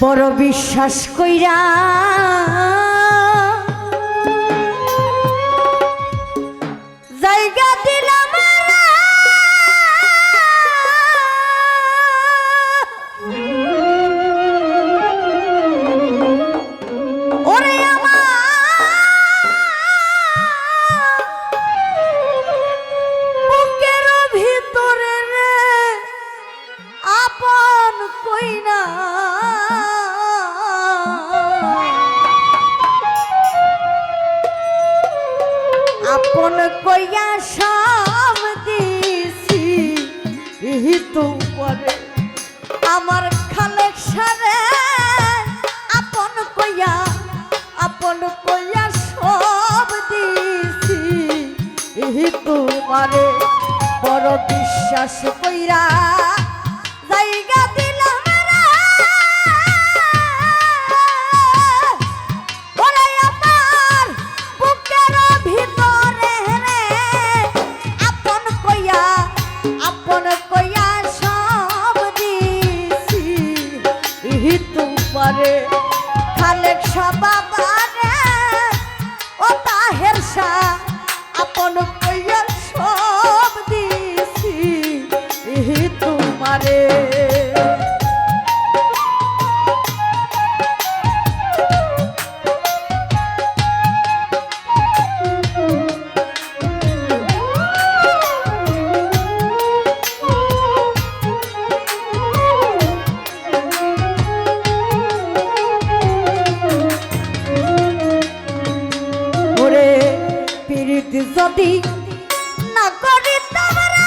বড় বিশ্বাস কইরা আপন কইয়া সব দিছি। তোমারে আমার খালেক সারে আপন কইয়া আপন কইয়া সব দিছি। তোমারে বড় বিশ্বাস কইরা জায়গা রে। খালেক বাবা রে ও তাহের শাহ। প্রীতি যদি না করি তোমরা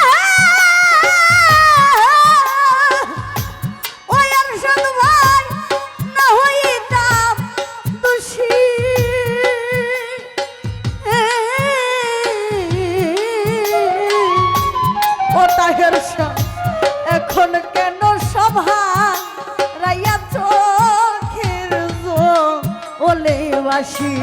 এখন কেন সভা রাইয়া চোখের ওলে বাসী?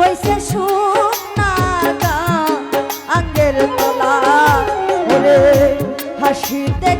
হয়েছে সুনাগা আঙ্গের তলা হাসিতে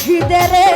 খিদেরে